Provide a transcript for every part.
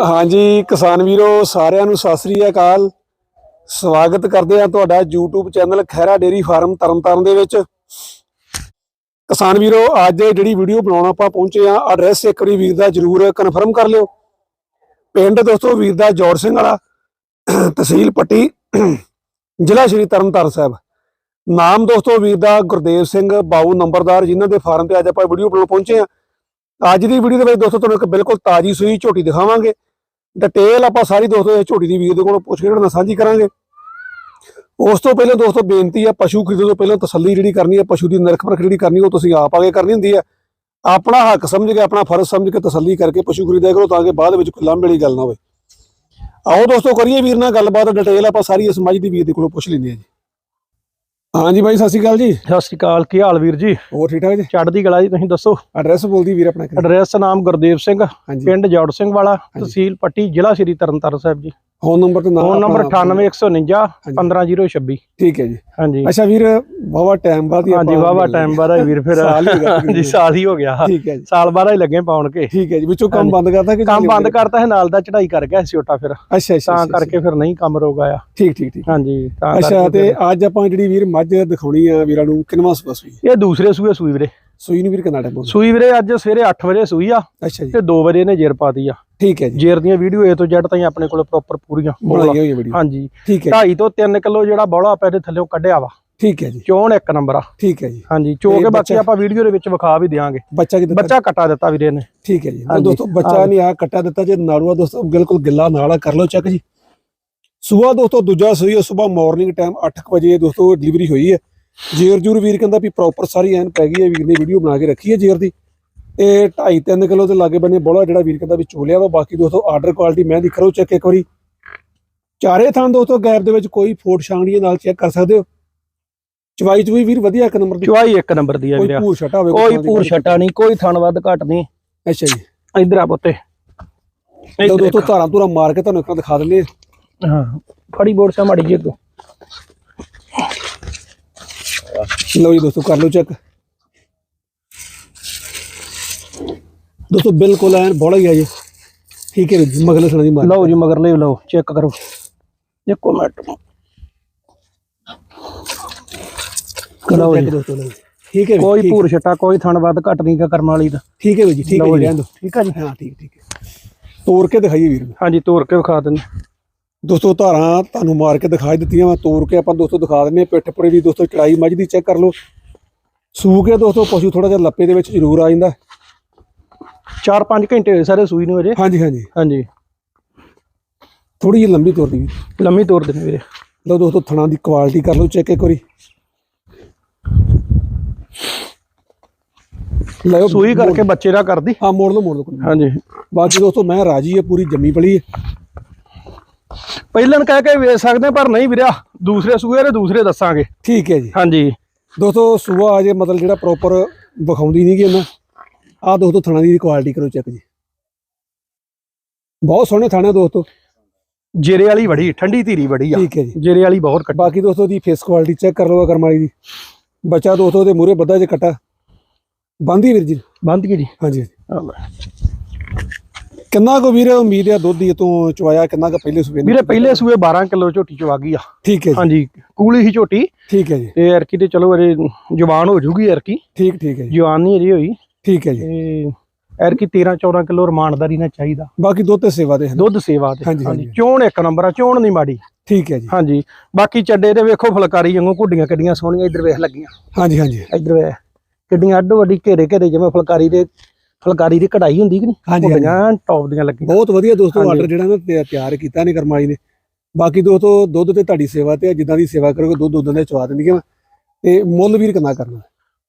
ਹਾਂਜੀ, ਕਿਸਾਨ ਵੀਰੋ, ਸਾਰਿਆਂ ਨੂੰ ਸਤਿ ਸ੍ਰੀ ਅਕਾਲ। ਸਵਾਗਤ ਕਰਦੇ ਹਾਂ ਤੁਹਾਡਾ YouTube channel Khaira dairy farm Tarn Taran ਦੇ ਵਿੱਚ। ਕਿਸਾਨ ਵੀਰੋ, ਅੱਜ ਜਿਹੜੀ ਵੀਡੀਓ ਬਣਾਉਣ ਆਪਾਂ ਪਹੁੰਚੇ ਆ ਐਡਰੈਸ ਇੱਕ ਵਾਰੀ ਵੀਰ ਦਾ ਜਰੂਰ ਕਨਫਰਮ ਕਰ ਲਿਓ। ਪਿੰਡ ਦੋਸਤੋ, ਵੀਰ ਦਾ ਜੋਰ ਸਿੰਘ ਵਾਲਾ, ਤਹਿਸੀਲ ਪੱਟੀ, ਜ਼ਿਲ੍ਹਾ ਸ਼੍ਰੀ ਤਰਨਤਾਰਨ ਸਾਹਿਬ। ਨਾਮ ਦੋਸਤੋ ਵੀਰ ਦਾ ਗੁਰਦੇਵ ਸਿੰਘ, ਬਾਊ ਨੰਬਰਦਾਰ, ਜਿਨ੍ਹਾਂ ਦੇ ਫਾਰਮ ਤੇ ਅੱਜ ਆਪਾਂ ਵੀਡੀਓ ਬਣਾਉਣ ਪਹੁੰਚੇ ਆ ਅੱਜ ਦੀ ਵੀਡੀਓ ਦੇ ਵਿੱਚ ਦੋਸਤੋ, ਤੁਹਾਨੂੰ ਇੱਕ ਬਿਲਕੁਲ ਤਾਜ਼ੀ ਸੂਈ ਝੋਟੀ ਦਿਖਾਵਾਂਗੇ। ਡਿਟੇਲ ਆਪਾਂ ਸਾਰੀ ਦੋਸਤੋ ਇਸ ਝੋਟੀ ਦੀ ਵੀਰ ਦੇ ਕੋਲੋਂ ਪੁੱਛ ਕੇ ਤੁਹਾਡੇ ਨਾਲ ਸਾਂਝੀ ਕਰਾਂਗੇ। ਉਸ ਤੋਂ ਪਹਿਲਾਂ ਦੋਸਤੋ ਬੇਨਤੀ ਆ, ਪਸ਼ੂ ਖਰੀਦਣ ਤੋਂ ਪਹਿਲਾਂ ਤਸੱਲੀ ਜਿਹੜੀ ਕਰਨੀ ਹੈ ਪਸ਼ੂ ਦੀ ਨਿਰਖ ਪਰਖ ਜਿਹੜੀ ਕਰਨੀ ਉਹ ਤੁਸੀਂ ਆਪ ਆਗੇ ਕਰਨੀ ਹੁੰਦੀ ਹੈ ਆਪਣਾ ਹੱਕ ਸਮਝ ਕੇ, ਆਪਣਾ ਫਰਜ਼ ਸਮਝ ਕੇ ਤਸੱਲੀ ਕਰਕੇ ਪਸ਼ੂ ਖਰੀਦਿਆ ਕਰੋ ਤਾਂ ਕਿ ਬਾਅਦ ਵਿੱਚ ਕੋਈ ਲਾਂਭੇ ਵਾਲੀ ਗੱਲ ਨਾ ਹੋਵੇ। ਆਓ ਦੋਸਤੋ ਕਰੀਏ ਵੀਰ ਨਾਲ ਗੱਲਬਾਤ ਡਿਟੇਲ ਆਪਾਂ ਸਾਰੀ ਇਸ ਮੱਝ ਦੀ ਵੀਰ ਦੇ ਕੋਲੋਂ ਪੁੱਛ ਲੈਂਦੇ ਹਾਂ ਜੀ। ਹਾਂਜੀ ਬਾਈ ਸਤਿ ਸ਼੍ਰੀ ਅਕਾਲ ਜੀ। ਸਤਿ ਸ਼੍ਰੀ ਅਕਾਲ ਕੀ ਹਾਲ ਵੀਰ ਜੀ? ਹੋਰ ਠੀਕ ਠਾਕ ਜੀ? ਚੜ੍ਹਦੀ ਕਲਾ ਜੀ ਤੁਸੀਂ ਦੱਸੋ? ਐਡਰੈਸ ਬੋਲਦੀ ਵੀਰ ਆਪਣਾ? ਐਡਰੈਸ ਨਾਮ ਗੁਰਦੇਵ ਸਿੰਘ ਪਿੰਡ ਜੌੜ ਸਿੰਘ ਵਾਲਾ ਤਹਿਸੀਲ ਪੱਟੀ ਜ਼ਿਲ੍ਹਾ ਸ਼੍ਰੀ ਤਰਨਤਾਰਨ ਸਾਹਿਬ ਜੀ। ਫੋਨ ਨੰਬਰ ਤੇ ਨਾਮ ਫੋਨ ਨੰਬਰ ਆਪਣਾ- 98149 15026 ਠੀਕ ਹੈ ਜੀ। ਹਾਂਜੀ। ਅੱਛਾ ਵੀਰ ਵਾਵਾ ਟਾਈਮ ਬਾਅਦ ਹੀ ਹਾਂਜੀ ਵਾਵਾ। ਟਾਈਮ ਬਾਅਦ ਆ ਵੀਰ ਫਿਰ। ਸਾਲ ਹੀ ਹੋ ਗਿਆ। ਸਾਲ ਹੀ ਹੋ ਗਿਆ। ਠੀਕ ਹੈ ਜੀ। ਸਾਲ ਬਾਅਦ ਹੀ ਲੱਗੇ ਪਾਉਣ ਕੇ ਠੀਕ ਹੈ ਜੀ। ਵਿੱਚੋਂ ਕੰਮ। ਬੰਦ ਕਰਤਾ ਕਿ ਕੰਮ ਬੰਦ ਕਰਤਾ ਹੈ ਨਾਲ ਦਾ ਚੜਾਈ ਕਰ ਗਿਆ ਸੀ ਛੋਟਾ ਫਿਰ। ਅੱਛਾ ਅੱਛਾ ਤਾਂ ਕਰਕੇ ਫਿਰ ਨਹੀਂ ਕੰਮ ਰੋਗ ਆਇਆ। ਠੀਕ ਠੀਕ ਠੀਕ। ਹਾਂਜੀ ਤਾਂ ਅੱਛਾ ਤੇ ਅੱਜ ਆਪਾਂ ਜਿਹੜੀ ਵੀਰ ਮੱਝ ਦਿਖਾਉਣੀ ਆ ਵੀਰਾਂ ਨੂੰ ਕਿੰਨਵਾਂ ਸੂਆ ਸੂਈ? ਇਹ ਦੂਸਰੇ ਸੂਏ ਸੂਈ ਵੀਰੇ। ਸੂਈ ਨੂੰ ਵੀਰ ਕਿੰਨਾ ਟਾਈਮ ਹੋ ਗਿਆ? ਸੂਈ ਵੀਰੇ ਅੱਜ ਸਵੇਰੇ 8 ਵਜੇ ਸੂਈ ਆ ਅੱਛਾ ਜੀ। ਤੇ 2 ਵਜੇ ਨੇ ਜੇਰ ਪਾਤੀ ਆ। ਠੀਕ ਹੈ ਜੀ। ਜੇਰ ਦੀਆਂ ਵੀਡੀਓ ਏ ਤੋਂ ਜੱਟ ਤਾਈਂ ਆਪਣੇ ਕੋਲ ਪ੍ਰੋਪਰ ਪੂਰੀਆਂ। ਬਣਾਈ ਹੋਈ ਹੈ ਵੀਡੀਓ। ਹਾਂਜੀ। ਠੀਕ ਹੈ 2.5 ਤੋਂ 3 ਕਿਲੋ ਜਿਹੜਾ ਬੌਲਾ ਆਪਾਂ ਇਹਦੇ ਥੱਲੇੋਂ ਕੱਢਿਆ ਵਾ। ਠੀਕ ਹੈ ਜੀ। ਚੋਣ ਇੱਕ ਨੰਬਰ ਆ। ਠੀਕ ਹੈ ਜੀ। ਹਾਂਜੀ ਚੋ ਕੇ ਬਾਕੀ ਆਪਾਂ ਵੀਡੀਓ ਦੇ ਵਿੱਚ ਵਿਖਾ ਵੀ ਦਿਆਂਗੇ। ਬੱਚਾ ਕਿਤੇ ਬੱਚਾ ਕੱਟਾ ਦਿੱਤਾ ਵੀਰੇ ਨੇ ਠੀਕ ਹੈ ਜੀ। ਦੋਸਤੋ ਬੱਚਾ। ਨਹੀਂ ਆ ਕੱਟਾ ਦਿੱਤਾ ਜੇ ਨਾੜੂਆ ਦੋਸਤੋ ਬਿਲਕੁਲ ਗਿੱਲਾ ਨਾਲ ਆ ਕਰ ਲਓ ਚੈੱਕ ਜੀ। ਸਵੇਰ ਦੋਸਤੋ ਦੂਜਾ ਸੂਈ ਹੈ ਸਵੇਰ ਮਾਰਨਿੰਗ ਟਾਈਮ 8 ਵਜੇ ਦੋਸਤੋ ਡਿਲੀਵਰੀ ਹੋਈ ਹੈ। ਜੇਰ ਜੂਰ ਵੀਰ ਕਹਿੰਦਾ ਵੀ ਪ੍ਰੋਪਰ ਸਾਰੀ ਐਨ ਪੈ ਗਈ ਹੈ ਵੀਰ ਨੇ ਵੀਡੀਓ ਬਣਾ ਕੇ ਰੱਖੀ ਹੈ ਜੇਰ ਦੀ। ਇਹ 2.5 3 ਕਿਲੋ ਦੇ ਲਾਗੇ ਬੰਨੇ ਬੋਲਾ ਜਿਹੜਾ ਵੀਰ ਕਹਿੰਦਾ ਵੀ ਚੋਲਿਆ ਵਾ ਬਾਕੀ ਦੋਸਤੋ ਆਰਡਰ ਕੁਆਲਿਟੀ ਮੈਂ ਦੀ ਕਰੋ ਚੈੱਕ ਇੱਕ ਵਾਰੀ। ਚਾਰੇ ਥਾਂ ਦੋਸਤੋ ਗੈਪ ਦੇ ਵਿੱਚ ਕੋਈ ਫੋਟ ਛਾਂਗੜੀ ਨਾਲ ਚੈੱਕ ਕਰ ਸਕਦੇ ਹੋ। ਚਵਾਈ ਚਵੀ ਵੀਰ ਵਧੀਆ ਇੱਕ ਨੰਬਰ ਦੀ। ਚੁਆਈ ਇੱਕ ਨੰਬਰ ਦੀ ਆ ਕੋਈ ਵੀਰੇ ਪੂਰ ਛਟਾ ਹੋਵੇ ਕੋਈ ਪੂਰ ਛਟਾ ਨਹੀਂ ਕੋਈ ਥਣ ਵੱਧ ਘਟ ਨਹੀਂ। ਅੱਛਾ ਜੀ। ਇਧਰ ਆ ਪੁੱਤੇ। ਦੋਸਤੋ ਧਾਰਾਂ ਧੂਰਾਂ ਮਾਰ ਕੇ ਤੁਹਾਨੂੰ ਇੱਕ ਵਾਰ ਦਿਖਾ ਦਿੰਦੇ ਹਾਂ। ਹਾਂ ਫੜੀ ਬੋਰਡ ਸਾ ਮਾੜੀ ਜੀ ਤੂੰ ਲਓ ਜੀ ਦੋਸਤੋ ਕਰ ਲਓ ਚੈੱਕ ਦੋਸਤੋ ਬਿਲਕੁਲ ਐਨ ਬੋਲਾ ਹੀ ਆ ਜੀ। ਠੀਕ ਹੈ ਜੀ ਮਗਲੇ ਸਣਾ ਦੀ ਮਾਰ। ਲਓ ਜੀ ਮਗਰ ਲੈ ਲਓ ਚੈੱਕ ਕਰੋ। ਇੱਕੋ ਮਿੰਟ। ਲਓ ਚੈੱਕ ਦੋਸਤੋ ਲਓ। ਠੀਕ ਹੈ ਕੋਈ ਪੂਰ ਛਟਾ ਕੋਈ ਥਣ ਵੱਧ ਘਟ ਨਹੀਂ ਕਰਮ ਵਾਲੀ ਦਾ। ਠੀਕ ਹੈ ਜੀ ਠੀਕ ਹੈ ਜੀ। ਰਹਿਣ ਠੀਕ ਜੀ। ਹਾਂ ਠੀਕ ਠੀਕ ਹੈ। ਤੋੜ ਕੇ ਦਿਖਾਈਏ ਵੀਰ। ਹਾਂਜੀ ਤੋੜ ਕੇ ਵਿਖਾ ਦਿੰਦੇ। ਦੋਸਤੋ ਧਾਰਾਂ ਤੁਹਾਨੂੰ ਮਾਰ ਕੇ ਦਿਖਾਈ ਦਿੱਤੀਆਂ ਵਾ ਤੋੜ ਕੇ ਆਪਾਂ ਦੋਸਤੋ ਦਿਖਾ ਹਾਂ ਪਿੱਠ ਪੁੜੇ ਦੀ ਦੋਸਤੋ ਚੜਾਈ ਮੱਝ ਦੀ ਚੈੱਕ ਕਰ ਲਓ। ਸੂ ਕੇ ਦੋਸਤੋ ਪਸ਼ੂ ਥੋੜਾ ਜਿਹਾ ਲੱਪੇ ਦੇ ਵਿੱਚ ਜ਼ਰੂਰ ਆ ਜਾਂਦਾ। 4-5 ਘੰਟੇ ਹੋਏ ਸਾਰੇ ਸੂਈ ਨੂੰ ਅਜੇ ਹਾਂਜੀ ਹਾਂਜੀ। ਹਾਂਜੀ। ਥੋੜੀ ਜਿਹੀ ਲੰਬੀ ਤੋਰਦੀ ਵੀਰ ਲੰਮੀ ਤੋੜ ਦੇਣੀ ਵੀਰੇ। ਲਓ ਦੋਸਤੋ ਥਣਾ ਦੀ ਕੁਆਲਿਟੀ ਕਰ ਲਓ ਚੈੱਕ ਇੱਕ ਵਾਰੀ। ਲਓ ਸੂਈ ਕਰਕੇ ਬੱਚੇ ਦਾ ਕਰਦੀ। ਹਾਂ ਮੋੜ ਲਓ ਮੋੜ ਲਓ। ਹਾਂਜੀ। ਬਾਕੀ ਦੋਸਤੋ ਮੈਂ ਰਾਜੀ ਹੈ ਪੂਰੀ ਜੰਮੀ ਪਲੀ ਹੈ। ਪਹਿਲਾਂ ਕਹਿ ਕੇ ਵੇਚ ਸਕਦੇ ਹਾਂ, ਪਰ ਨਹੀਂ ਵੀਰਿਆ। ਦੂਸਰੇ ਸੂਏ ਦੇ ਦੂਸਰੇ ਦੱਸਾਂਗੇ। ਠੀਕ ਹੈ ਜੀ। ਹਾਂਜੀ। ਦੋਸਤੋ ਸੂਆ ਅਜੇ ਮਤਲਬ ਜਿਹੜਾ ਪ੍ਰੋਪਰ ਵਿਖਾਉਂਦੀ ਨਹੀਂ ਗੀ ਉਹਨਾਂ। ਆਹ ਦੋਸਤੋ ਥਣਾ ਦੀ ਕੁਆਲਿਟੀ ਕਰੋ ਚੈੱਕ ਜੀ। ਬਹੁਤ ਸੋਹਣੇ ਥਾਣੇ ਦੋਸਤੋ। ਜੇਰੇ ਵਾਲੀ ਬੜੀ ਠੰਡੀ ਧੀਰੀ ਬੜੀ ਆ। ਠੀਕ ਹੈ ਜੀ। ਜੇਰੇ ਵਾਲੀ ਬਹੁਤ ਕੱਟੀ ਬਾਕੀ ਦੋਸਤੋ ਦੀ ਫੇਸ ਕੁਆਲਿਟੀ ਚੈੱਕ ਕਰ ਲਓ ਕਰਮਾਲੀ ਦੀ। ਬੱਚਾ ਦੋਸਤੋ ਦੇ ਮੂਰੇ ਬੱਦਾ ਜੇ ਕਟਾ। ਬੰਦੀ ਵੀਰ ਜੀ। ਬੰਦ ਕੀ ਜੀ? ਹਾਂਜੀ। ਆ ਲੈ। ਕਿੰਨਾ ਕੋ ਵੀਰੇ ਉਮੀਦ ਹੈ ਦੁੱਧ ਦੀ ਤੋਂ ਚਵਾਇਆ ਕਿੰਨਾ ਕੁ ਪਹਿਲੇ ਸੂਬੇ ਵੀਰੇ ਪਹਿਲੇ ਸੂਏ 12 ਕਿਲੋ ਝੋਟੀ ਚਵਾ ਗਈ ਆ। ਠੀਕ ਹੈ ਜੀ। ਹਾਂਜੀ ਕੂਲੀ ਹੀ ਝੋਟੀ। ਠੀਕ ਹੈ ਜੀ। ਤੇ ਐਰਕੀ ਤੇ ਚਲੋ ਅਜੇ ਜਵਾਨ ਹੋ ਜੂਗੀ ਐਰਕੀ। ਠੀਕ ਠੀਕ ਹੈ ਜੀ। ਜਵਾਨ ਨਹੀਂ ਅਜੇ ਹੋਈ। ਠੀਕ ਹੈ ਜੀ। ਤੇ ਐਰਕੀ 13 14 ਕਿਲੋ ਰਮਾਨਦਾਰੀ ਨਾਲ ਚਾਹੀਦਾ। ਬਾਕੀ ਦੁੱਧ ਤੇ ਸੇਵਾ ਦੇ ਦੁੱਧ ਸੇਵਾ ਤੇ ਹਾਂਜੀ, ਹਾਂਜੀ। ਚੋਣ ਇੱਕ ਨੰਬਰ ਆ ਚੋਣ ਨਹੀਂ ਮਾੜੀ। ਠੀਕ ਹੈ ਜੀ। ਹਾਂਜੀ ਬਾਕੀ ਚੱਡੇ ਦੇ ਵੇਖੋ ਫੁਲਕਾਰੀ ਵਾਂਗੂ ਕੁੱਡੀਆਂ ਕਿੱਡੀਆਂ ਸੋਹਣੀਆਂ ਇੱਧਰ ਵੇਖ ਲੱਗੀਆਂ। ਹਾਂਜੀ ਹਾਂਜੀ। ਇੱਧਰ ਵੇਖ ਕਿੱਡੀਆਂ ਅੱਡੋ ਵੱਡੀ ਘੇਰੇ ਘੇਰੇ ਜਿਵੇਂ ਫੁਲਕਾਰੀ ਦੇ ਫੁਲਕਾਰੀ ਦੀ ਕਢਾਈ ਹੁੰਦੀ ਕਿ ਨਹੀਂ? ਹਾਂਜੀ, ਟੌਪ ਦੀਆਂ ਲੱਗੀਆਂ। ਬਹੁਤ ਵਧੀਆ ਦੋਸਤੋ ਹਾਂਜੀ। ਆਰਡਰ ਜਿਹੜਾ ਨਾ ਤਿਆ- ਤਿਆਰ ਕੀਤਾ ਨੇ ਕਰਮਾਈ ਨੇ। ਬਾਕੀ ਦੋਸਤੋ ਦੁੱਧ ਤੇ ਤੁਹਾਡੀ ਸੇਵਾ ਤੇ ਆ, ਜਿੱਦਾਂ ਦੀ ਸੇਵਾ ਕਰੋਗੇ ਦੁੱਧ ਉਦਾਂ ਦੇ ਚਵਾ ਦੇਣਗੇ ਤੇ ਮੁੱਲ ਵੀਰ ਕਿੰਨਾ ਕਰਨਾ?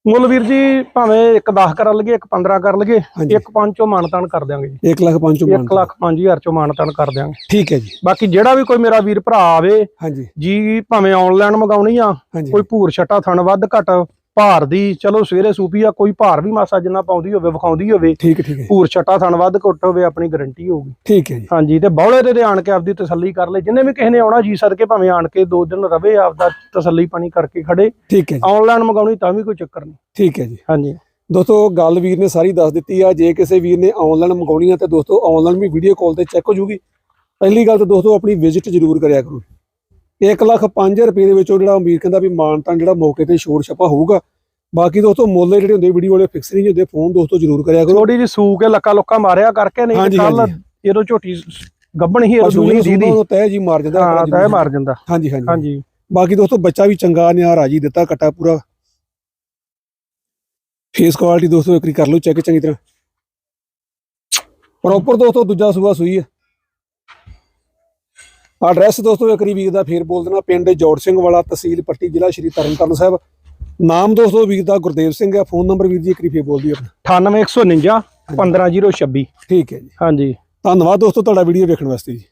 ਮੁੱਲ ਵੀਰ ਜੀ ਭਾਵੇਂ ਇੱਕ 10 ਕਰ ਲਈਏ ਇੱਕ 15 ਕਰ ਲਈਏ ਹਾਂਜੀ। ਇੱਕ 5 ਚੋਂ ਮਾਨਤਾਨ ਕਰ ਦਿਆਂਗੇ ਜੀ। 1 ਲੱਖ ਪੰਜ ਚੋਂ 1 ਲੱਖ 5000 ਚੋਂ ਮਾਨਤਾਨ ਕਰ ਦਿਆਂਗੇ। ਠੀਕ ਹੈ ਜੀ। ਬਾਕੀ ਜਿਹੜਾ ਵੀ ਕੋਈ ਮੇਰਾ ਵੀਰ ਭਰਾ ਆਵੇ ਹਾਂਜੀ। ਜੀ ਭਾਵੇਂ ਆਨਲਾਈਨ ਮੰਗਾਉਣੀ ਆ ਹਾਂਜੀ। ਕੋਈ ਭੂਰ ਛਟਾ ਥਣ ਵੱਧ ਘਟ ਭਾਰ ਦੀ ਚਲੋ ਸਵੇਰੇ ਸੂਪੀ ਆ ਕੋਈ ਭਾਰ ਵੀ ਮਾਸਾ ਜਿੰਨਾ ਪਾਉਂਦੀ ਹੋਵੇ ਵਿਖਾਉਂਦੀ ਹੋਵੇ ਠੀਕ ਠੀਕ ਭੂਰ ਛਟਾ ਥਣ ਵੱਧ ਘੁੱਟ ਹੋਵੇ ਆਪਣੀ ਗਾਰੰਟੀ ਹੋਊਗੀ। ਠੀਕ ਹੈ ਜੀ। ਹਾਂਜੀ ਤੇ ਬੌਲੇ ਦੇ ਦੇ ਆਣ ਕੇ ਆਪਦੀ ਤਸੱਲੀ ਕਰ ਲੈ ਜਿੰਨੇ ਵੀ ਕਿਸੇ ਨੇ ਆਉਣਾ ਜੀ ਸਦਕੇ ਭਾਵੇਂ ਆਣ ਕੇ ਦੋ ਦਿਨ ਰਵੇ ਆਪਦਾ ਤਸੱਲੀ ਪਾਣੀ ਕਰਕੇ ਖੜੇ। ਠੀਕ ਹੈ ਜੀ। ਆਨਲਾਈਨ ਮੰਗਾਉਣੀ ਤਾਂ ਵੀ ਕੋਈ ਚੱਕਰ ਨਹੀਂ। ਠੀਕ ਹੈ ਜੀ। ਹਾਂਜੀ। ਦੋਸਤੋ ਗੱਲ ਵੀਰ ਨੇ ਸਾਰੀ ਦੱਸ ਦਿੱਤੀ ਆ ਜੇ ਕਿਸੇ ਵੀਰ ਨੇ ਆਨਲਾਈਨ ਮੰਗਾਉਣੀ ਆ ਤੇ ਦੋਸਤੋ ਆਨਲਾਈਨ ਵੀ ਵੀਡੀਓ ਕਾਲ ਤੇ ਚੈੱਕ ਹੋ ਜੂਗੀ। ਪਹਿਲੀ ਗੱਲ ਤਾਂ ਦੋਸਤੋ ਆਪਣੀ ਵਿਜ਼ਿਟ ਜ਼ਰੂਰ ਕਰਿਆ ਕਰੋ। 1 ਲੱਖ 5 ਰੁਪਏ ਦੇ ਵਿੱਚੋਂ ਜਿਹੜਾ ਵੀਰ ਕਹਿੰਦਾ ਵੀ ਮਾਨਤਾਨ ਜਿਹੜਾ ਮੌਕੇ ਤੇ ਛੋੜ ਛਪਾ ਹੋਊਗਾ। ਬਾਕੀ ਦੋਸਤੋ ਮੁੱਲ ਜਿਹੜੇ ਹੁੰਦੇ ਵੀਡੀਓ ਵਾਲੇ ਫਿਕਸ ਨਹੀਂ ਹੁੰਦੇ ਫੋਨ ਦੋਸਤੋ ਜ਼ਰੂਰ ਕਰਿਆ ਕਰੋ। ਥੋੜੀ ਜਿਹੀ ਸੂ ਕੇ ਲੱਕਾ ਲੁੱਕਾ ਮਾਰਿਆ ਕਰਕੇ ਨਹੀਂ ਕੱਲ। ਜਦੋਂ ਝੋਟੀ ਗੱਬਣ ਹੀ ਦੀਦੀ ਸੂਬਾ ਉਹ ਤਹਿ ਜੀ ਮਾਰ ਜਾਂਦਾ ਹਾਂ ਤੈ। ਮਾਰ ਜਾਂਦਾ। ਹਾਂਜੀ ਹਾਂਜੀ। ਹਾਂਜੀ। ਬਾਕੀ ਦੋਸਤੋ ਬੱਚਾ ਵੀ ਚੰਗਾ ਨਿਆ ਰਾਜੀ ਦਿੱਤਾ ਕਟਾ ਪੂਰਾ। ਫੇਸ ਕੁਆਲਿਟੀ ਦੋਸਤੋ ਇੱਕ ਵਾਰੀ ਕਰ ਲਓ ਚੈੱਕ ਚੰਗੀ ਤਰ੍ਹਾਂ। ਪ੍ਰੋਪਰ ਦੋਸਤੋ ਦੂਜਾ ਸੂਆ ਸੂਈ ਹੈ। ਐਡਰੈਸ ਦੋਸਤੋ ਇੱਕ ਵਾਰੀ ਵੀਰ ਦਾ ਫੇਰ ਬੋਲ ਦੇਣਾ ਪਿੰਡ ਜੋੜ ਸਿੰਘ ਵਾਲਾ ਤਹਿਸੀਲ ਪੱਟੀ ਜ਼ਿਲ੍ਹਾ ਸ਼੍ਰੀ ਤਰਨਤਾਰਨ ਸਾਹਿਬ। ਨਾਮ ਦੋਸਤੋ ਵੀਰ ਦਾ ਗੁਰਦੇਵ ਸਿੰਘ ਹੈ ਫੋਨ ਨੰਬਰ ਵੀਰ ਜੀ ਇੱਕ ਵਾਰੀ ਫੇਰ ਬੋਲ ਦਿਓ ਆਪਣਾ। 98149 15026 ਠੀਕ ਹੈ ਜੀ। ਹਾਂਜੀ। ਧੰਨਵਾਦ ਦੋਸਤੋ ਤੁਹਾਡਾ ਵੀਡੀਓ ਵੇਖਣ ਵਾਸਤੇ ਜੀ।